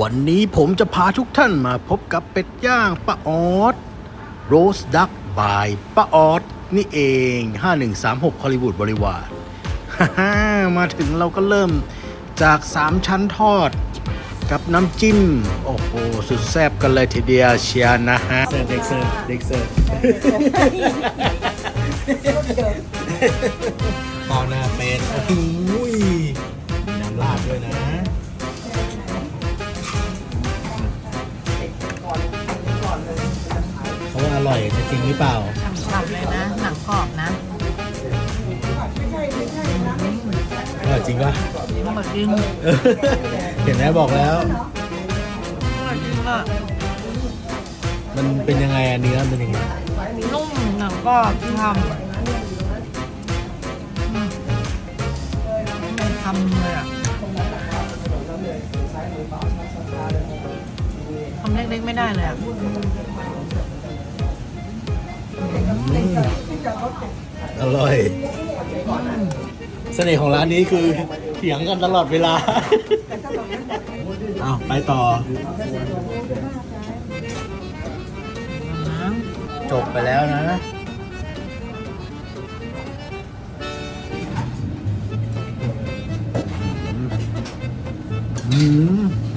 วันนี้ผมจะพาทุกท่านมาพบกับเป็ดย่างป้าออดโรสดักบายป้าออดนี่เอง 5136ฮอลลีวูดบริวารฮ่าๆมาถึงเราก็เริ่มจาก 3 ชั้นทอด กับน้ำจิ้ม โอ้โห สุดแซ่บกันเลยทีเดียวเชียร์นะฮะ เสิร์ฟเด็กเสิร์ฟเด็กเสิร์ฟข้าวหน้าเป็ดโอ้โหมีน้ำราดด้วยนะ อร่อยจะจริงหรือเปล่าฉ่ำๆเลยนะหนังกรอบนะอร่อยจริงป่ะอร่อยจริงเห็นไหมบอกแล้ว อร่อยจริงอะมันเป็นยังไงอะเนื้อมันเป็นยังไงนุ่มหนังกรอบฉ่ำอืมมันทำเลยอะทำเล็กๆไม่ได้เลยอะ อร่อย เสน่ห์ของร้านนี้คือเถียงกันตลอดเวลา อ้าว ไปต่อ จบไปแล้วนะอืม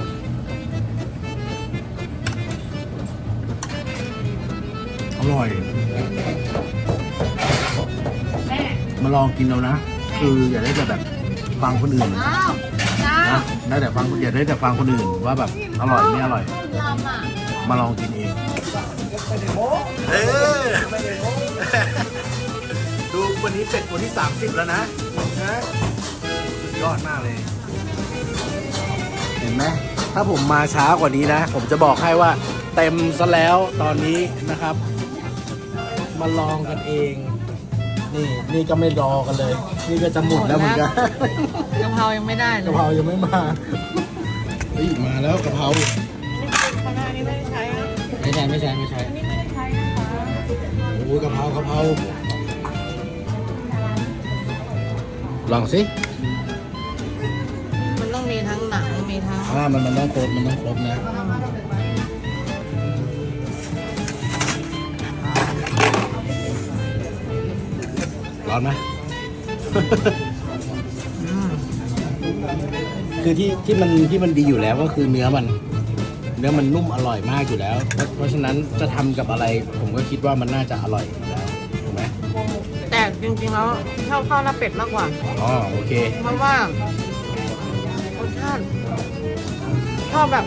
องกินเอานะคืออย่าได้แต่แบบฟังคนอื่นอ้าวจ้านะได้แต่ฟังอย่าได้แต่ฟังคนอื่นว่าแบบอร่อยไม่อร่อยลำอะมาลองกินเองเออดูวันนี้เป็ดตัวที่ 30 แล้วนะนะสุดยอดมากเลย เห็นไหมถ้าผมมาช้ากว่านี้นะ ผมจะบอกให้ว่าเต็มซะแล้วตอนนี้นะครับ มาลองกันเอง นี่นี่ก็ไม่รอกันเลย นี่ก็จะหมดแล้วเหมือนกันกะเพรายังไม่ได้เลกะยเพรายังไม่มาเฮ้ยมาแล้วกะเพราข้างหน้านี้ไม่ได้ใช้นะไม่ใช่ไม่ใช่ไม่ใช่นี่ไม่ได้ใช้นะคะโอ้ยกะเพรากะเพราลองสิมันต้องมีทั้งหนังมีทั้งอ่ามันมันต้องครบมันต้องครบนะ ร้อนไหมอืมคือที่ที่มันที่มันดีอยู่แล้วก็คือเนื้อมัน เนื้อมันนุ่มอร่อยมากอยู่แล้ว เพราะเพราะฉะนั้นจะทำกับอะไร ผมก็คิดว่ามันน่าจะอร่อยอยู่แล้วถูกไหมแต่จริงๆแล้วชอบข้าวหน้าเป็ดมากกว่า อ๋อโอเคเพราะว่ารสชาติชอบแบบ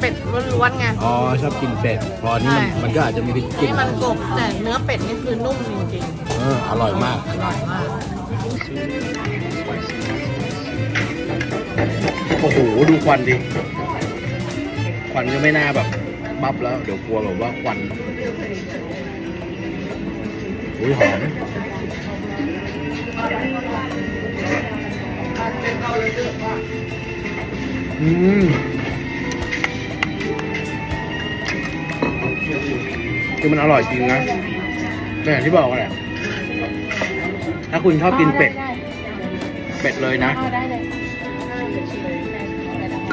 เป็ดล้วนๆไง อ๋อชอบกินเป็ดพอนี่มันใช่ มันก็อาจจะมีกลิ่น นี่มันกรอบแต่เนื้อเป็ดนี่คือนุ่มจริงเอออร่อยมากๆอร่อยมาก โอ้โห ดูควันดิ ควันก็ไม่น่าแบบ บับแล้ว เดี๋ยวกลัวแบบว่าควันอุ้ยหอมอืมคือมันอร่อยจริงนะแต่อย่างที่บอกแหละ ถ้าคุณชอบกินเป็ด เป็ดเลยนะ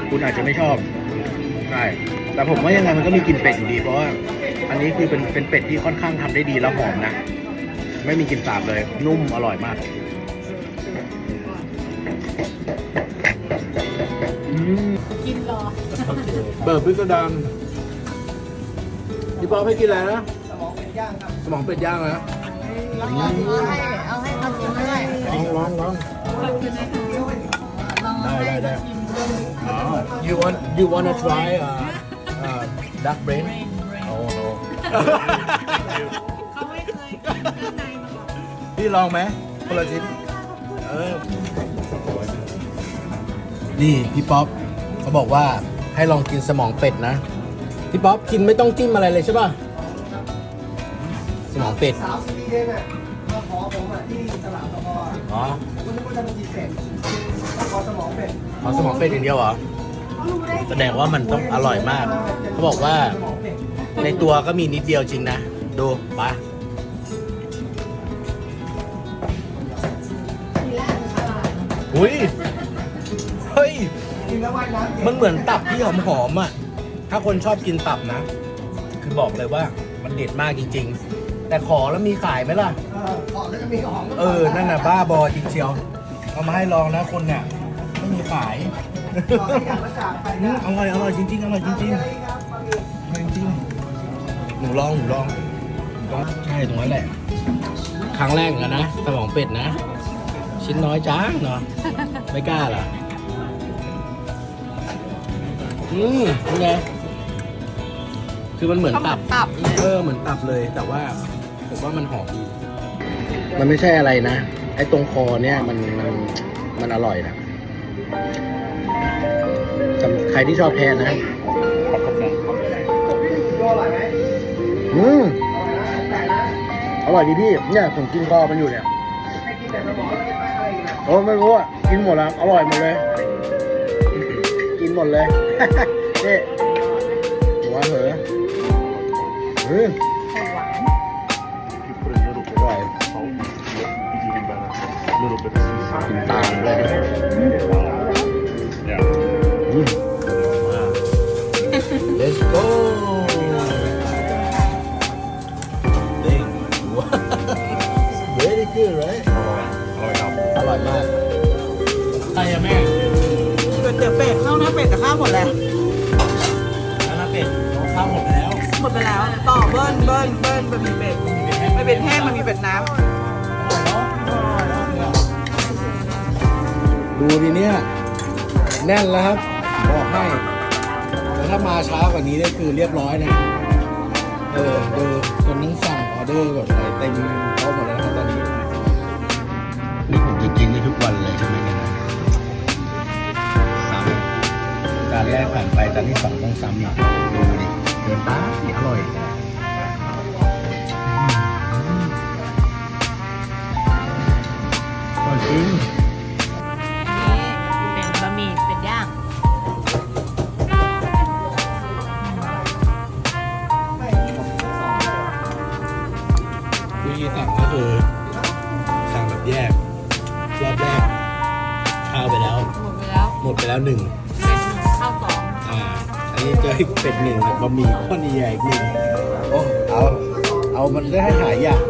คุณอาจจะไม่ชอบ ใช่ แต่ผมว่ายังไงมันก็มีกลิ่นเป็ดอยู่ดี เพราะว่าอันนี้คือเป็นเป็นเป็ดที่ค่อนข้างทำได้ดีแล้วหอมนะ ไม่มีกลิ่นสาบเลย นุ่มอร่อยมากกินรอเปิดพิสดารพี่ป๊อปให้กินอะไรนะ สมองเป็ดย่างครับ สมองเป็ดย่างนะ เอาให้ เอาให้ทำกินได้ลองลองลอง ได้ได้ได้ you want you wanna try uh, uh, duck brain oh no เขาไม่เคยกินเครื่องในมาก่อนพี่ลองไหมคนละชิ้นเออนี่พี่ป๊อปเขาบอกว่าให้ลองกินสมองเป็ดนะ พี่ป๊อปกินไม่ต้องจิ้มอะไรเลยใช่ป่ะ สมองเป็ด สาวสีเองอะมาข อผมอะที่ตลาดตะพออะอ๋อคุณนึกว่าจะมากินเป็ดมาขอสมองเป็ดเอาสมองเป็ดอย่างเดียวเหรอ แสดงว่ามันต้องอร่อยมาก เขาบอกว่าสมองเป็ดในตัวก็มีนิดเดียวจริงนะ ดูปะอุ้ย เฮ้ยแล้วว่ายน้ำมันเหมือนตับที่หอมๆอะ ถ้าคนชอบกินตับนะ คือบอกเลยว่ามันเด็ดมากจริง ๆ แต่ขอแล้วมีขายไหมล่ะเออ ขอแล้วก็มีของเออ นั่นน่ะบ้าบอจริงเชียว เอามาให้ลองนะคนเนี่ยไม่มีขายขอให้อยากมาจากไปอืนะมอร่อยอร่อยจริงๆอร่อยจริงครับบะหมี่ๆอร่อยจริงๆหนูลองหนูลองลองใช่ตรงนั้นแหละ ครั้งแรกเหมือนกันนะสมองเป็ดนะ ชิ้นน้อยจ้างเนาะไม่กล้าเหรออืมเป็นไงคือมันเหมือนเขาเหมืตัอบนตับเลยเออเหมือนตับเลยแต่ว่าผมว่ามันหอมดี มันไม่ใช่อะไรนะ ไอ้ตรงคอเนี่ยมันมันมันอร่อยนะสำใครที่ชอบแทนนะตัวอร่อยไหมอืมอร่อยดีพี่ เนี่ยผมกินคอมันอยู่เนี่ยโอ้ไม่รู้อะ กินหมดแล้ว อร่อยหมดเลย กินหมดเลย นี่หัวเหอะอืม กินตามเลยอืม Let's go เด้งหัว Very good right อร่อยมากใครอะแม่ก๋วยเตี๋ยวเป็ดข้าวหน้าเป็ดกับข้าวหมดแล้ว แล้วนะเป็ดเราข้าวหมดไปแล้วหมดไปแล้ว ต่อเบิ้ลเบิ้ลเบิ้ลบะหมี่เป็ดไม่เป็นแห้งมันมีเป็ดน้ ดูดิเนี่ยแน่นแล้วครับบอกให้แล้วถ้ามาช้ากว่านี้เนี่ยคือเรียบร้อยนะเออเดูคนนั้นสั่งออเดอร์แบบอะไรเต็มโต๊ะหมดแล้วครับตอนนี้นี่ผมจะกินได้ทุกวันเลยใช่ไหมเนี่ยซ้ำจานแรกผ่านไปจานที่สองต้องซ้ำอีกดูดิเดินตาอร่อยอร่อยจริง หมดไปแล้วหนึ่งเป็ดหนึ่งข้าวสองอ่า อันนี้เจออีกเป็ดหนึ่งกับบะหมี่ข้อนใหญ่อีกหนึ่งโอ้เอา เอามันได้ให้หายอยาก